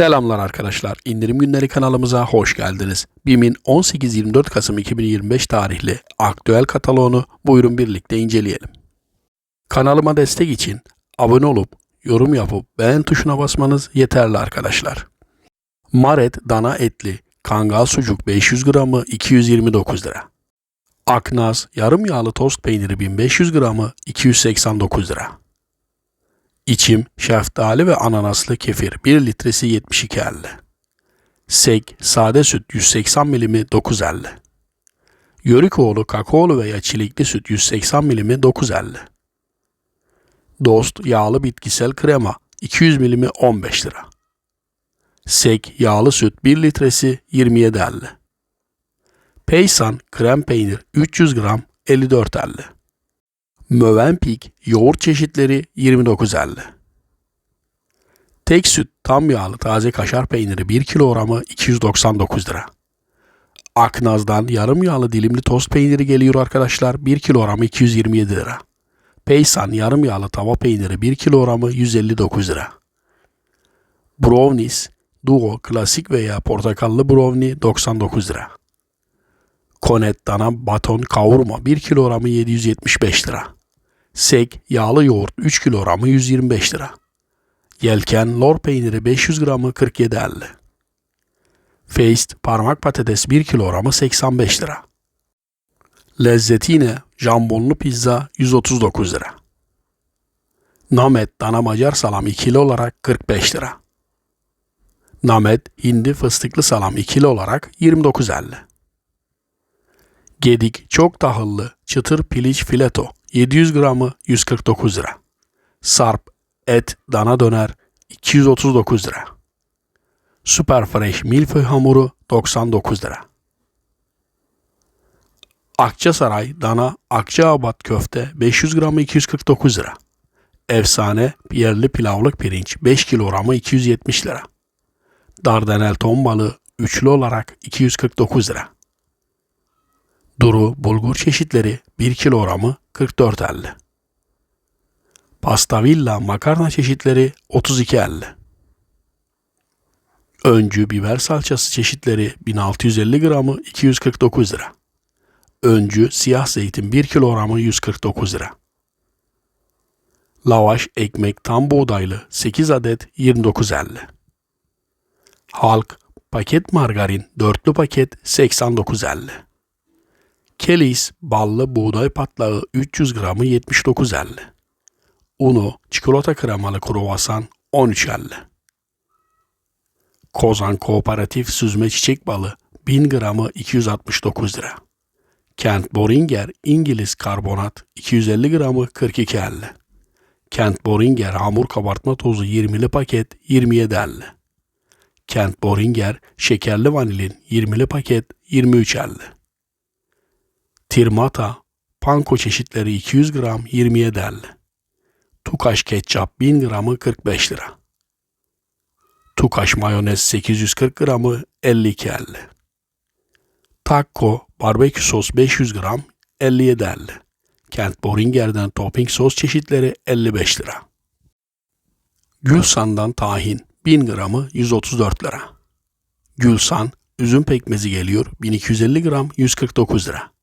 Selamlar arkadaşlar. İndirim günleri kanalımıza hoş geldiniz. BİM'in 18-24 Kasım 2025 tarihli aktüel kataloğunu buyurun birlikte inceleyelim. Kanalıma destek için abone olup yorum yapıp beğen tuşuna basmanız yeterli arkadaşlar. Maret dana etli kangal sucuk 500 gramı 229 lira. Aknaz yarım yağlı tost peyniri 1500 gramı 289 lira. İçim, şeftali ve ananaslı kefir 1 litresi 72.50. Sek, sade süt 180 milimi 9.50. Yörükoğlu kakaolu veya çilekli süt 180 milimi 9.50. Dost yağlı bitkisel krema 200 milimi 15 lira. Sek yağlı süt 1 litresi 27.50. Peysan krem peynir 300 gram 54.50. Mövenpik yoğurt çeşitleri 29.50. Tek süt tam yağlı taze kaşar peyniri 1 kilogramı 299 lira. Aknaz'dan yarım yağlı dilimli tost peyniri geliyor arkadaşlar 1 kilogramı 227 lira. Peysan yarım yağlı tava peyniri 1 kilogramı 159 lira. Brownies Duo klasik veya portakallı brownie 99 lira. Konet dana baton kavurma 1 kilogramı 775 lira. Sek yağlı yoğurt 3 kilogramı 125 lira. Yelken lor peyniri 500 gramı 47.50. Feist parmak patates 1 kilogramı 85 lira. Lezzetine jambonlu pizza 139 lira. Namet dana macar salam ikili olarak 45 lira. Namet hindi fıstıklı salam ikili olarak 29.50. Gedik çok tahıllı çıtır piliç fileto 700 gramı 149 lira. Sarp et dana döner 239 lira. Super Fresh milföy hamuru 99 lira. Akçasaray dana Akçaabat köfte 500 gramı 249 lira. Efsane yerli pilavlık pirinç 5 kilogramı 270 lira. Dardanel ton balığı üçlü olarak 249 lira. Duru bulgur çeşitleri 1 kilogramı 44.50. Pastavilla makarna çeşitleri 32.50. Öncü biber salçası çeşitleri 1650 gramı 249 lira. Öncü siyah zeytin 1 kilogramı 149 lira. Lavaş ekmek tam buğdaylı 8 adet 29.50. Halk paket margarin dörtlü paket 89.50. Kelis ballı buğday patlağı 300 gramı 79.50. Unu çikolata kremalı kruvasan 13.50. Kozan Kooperatif süzme çiçek balı 1000 gramı 269 lira. Kent Boringer İngiliz karbonat 250 gramı 42.50. Kent Boringer hamur kabartma tozu 20'li paket 27.50. Kent Boringer şekerli vanilin 20'li paket 23.50. Tirmata, panko çeşitleri 200 gram 27.50. Tukaş ketçap 1000 gramı 45 lira. Tukaş mayonez 840 gramı 52.50. Taco barbekü sos 500 gram 57.50. Kent Boringer'den topping sos çeşitleri 55 lira. Gülsan'dan tahin 1000 gramı 134 lira. Gülsan üzüm pekmezi geliyor 1250 gram 149 lira.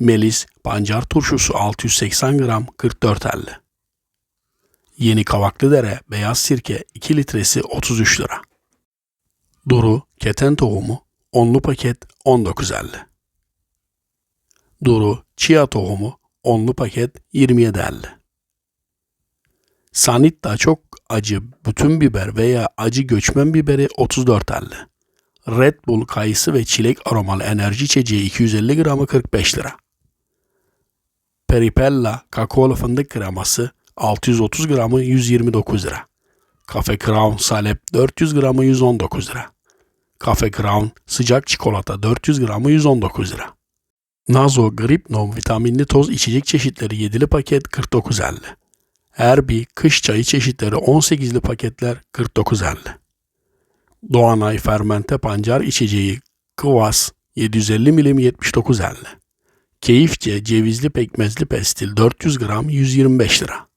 Melis pancar turşusu 680 gram 44.50. Yeni Kavaklıdere beyaz sirke 2 litresi 33 lira. Duru keten tohumu onlu paket 19.50. Duru chia tohumu onlu paket 27.50. Sanitta çok acı bütün biber veya acı göçmen biberi 34.50. Red Bull kayısı ve çilek aromalı enerji içeceği 250 gramı 45 lira. Peripella kakaolu fındık kreması 630 gramı 129 lira. Cafe Crown salep 400 gramı 119 lira. Cafe Crown sıcak çikolata 400 gramı 119 lira. Nazo Gripnom vitaminli toz içecek çeşitleri 7'li paket 49.50. Erbi kış çayı çeşitleri 18'li paketler 49.50. Doğanay fermente pancar içeceği Kıvas 750 milim 79.50. Keyifçe cevizli pekmezli pestil 400 gram 125 lira.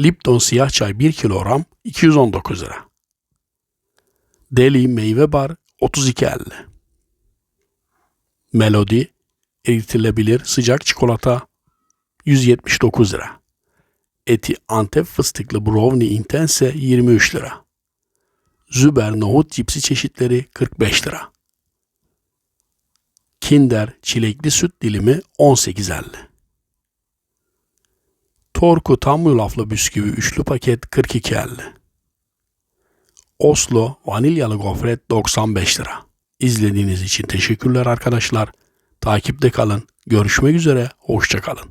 Lipton siyah çay 1 kilogram 219 lira. Deli meyve bar 32.50. Melody eritilebilir sıcak çikolata 179 lira. Eti Antep fıstıklı brownie intense 23 lira. Züber nohut cipsi çeşitleri 45 lira. Kinder çilekli süt dilimi 18.50. Torku tam yulaflı bisküvi üçlü paket 42.50. Oslo vanilyalı gofret 95 lira. İzlediğiniz için teşekkürler arkadaşlar. Takipte kalın. Görüşmek üzere. Hoşça kalın.